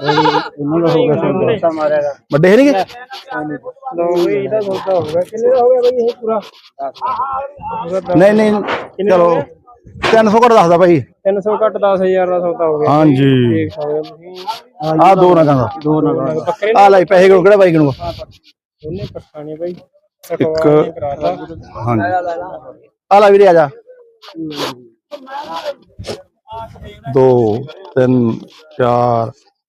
ਇਹਨਾਂ ਦਾ ਹੋ ਗਿਆ ਸੌਦਾ। ਮਾਰਿਆਗਾ ਵੱਡੇ ਹੈ ਨਹੀਂਗੇ ਲੋ ਬਈ ਇਹਦਾ ਸੌਦਾ ਹੋ ਗਿਆ। ਕਿੰਨੇ ਦਾ ਹੋ ਗਿਆ ਬਈ ਇਹ ਪੂਰਾ? ਨਹੀਂ ਨਹੀਂ ਚਲੋ। 300 ਘੱਟ ਦੱਸਦਾ ਭਾਈ। 300 ਘੱਟ 10000 ਦਾ ਸੌਦਾ ਹੋ ਗਿਆ। ਹਾਂਜੀ। ਦੇਖ ਸਕਦੇ ਹੋ ਤੁਸੀਂ। ਆ ਦੋ ਨਗਾਂ ਦਾ ਦੋ ਨਗਾ ਬੱਕਰੇ ਆ ਲੈ ਪੈਸੇ ਕਿਹੜਾ ਬਾਈ ਕਿਨੂੰ ਦੋਨੇ ਪੱਠਾਂ ਨੇ ਬਈ। ਇੱਕ ਕਰਾਤਾ ਹਾਂਜੀ। ਆ ਲੈ ਵੀਰੇ ਆ ਜਾ। ਦੋ ਤਿੰਨ ਚਾਰ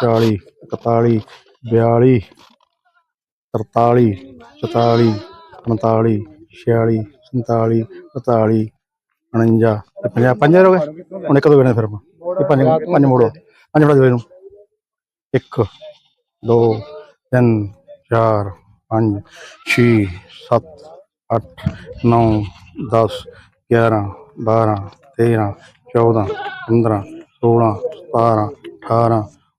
ਚਾਲੀ ਇਕਤਾਲੀ ਬਿਆਲੀ, ਤਰਤਾਲੀ, ਚੁਤਾਲੀ ਉਨਤਾਲੀ ਛਿਆਲੀ, ਸੰਤਾਲੀ ਇਕਤਾਲੀ 49 ਤੇ 50 ਪੰਜ ਹੋ ਗਏ? ਹੁਣ ਇੱਕ ਦੋ ਗਣੇ ਫਿਰ ਇਹ ਪੰਜ ਪੰਜ ਮੋੜੋ ਪੰਜ ਫੜਾ ਦਿਓ ਇਹਨੂੰ। ਇੱਕ, ਦੋ, ਤਿੰਨ, ਚਾਰ, ਪੰਜ, ਛੇ, ਸੱਤ, ਅੱਠ, ਨੌ 10 11 12 13 14 15 16 17 18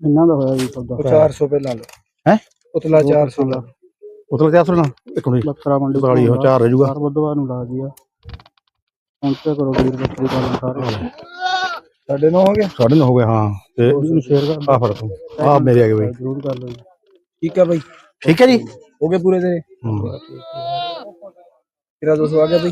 ਇਹਨਾਂ ਦਾ ਹੋਇਆ ਜੀ ਸੌਦਾ। 400 ਪਹਿਲਾਂ ਲਓ। ਹੈ? ਉਤਲਾ 400 ਲਾ ਉਤਲ ਕਿਆ ਸੁਣਾ ਇੱਕ ਮਿੰਟ ਬੱਕਰਾ ਮੰਡੀ ਉਤਾਲੀ ਹੋ ਚਾਰ ਰਹਿ ਜੂਗਾ ਹਰ ਬੁੱਧਵਾਰ ਨੂੰ ਲਾ ਦਿਆ ਪਹੁੰਚਿਆ ਕਰੋ ਵੀਰ ਬੱਕਰੀ ਪਾਲਣ ਸਾਰੇ। ਸਾਡੇ ਨੌ ਹੋ ਗਿਆ ਸਾਢੇ ਨੌ ਹੋ ਗਏ ਹਾਂ। ਤੇ ਨੂੰ ਸ਼ੇਅਰ ਕਰ ਆ ਫੜ ਤੂੰ। ਆ ਮੇਰੇ ਆ ਗਏ ਬਈ। ਜ਼ਰੂਰ ਕਰ ਲਓ ਠੀਕ ਆ ਬਾਈ। ਠੀਕ ਹੈ ਜੀ। ਹੋ ਗਏ ਪੂਰੇ ਤੇਰੇ? ਹੂੰ। ਤੇਰਾ 200 ਆ ਗਿਆ ਬਾਈ।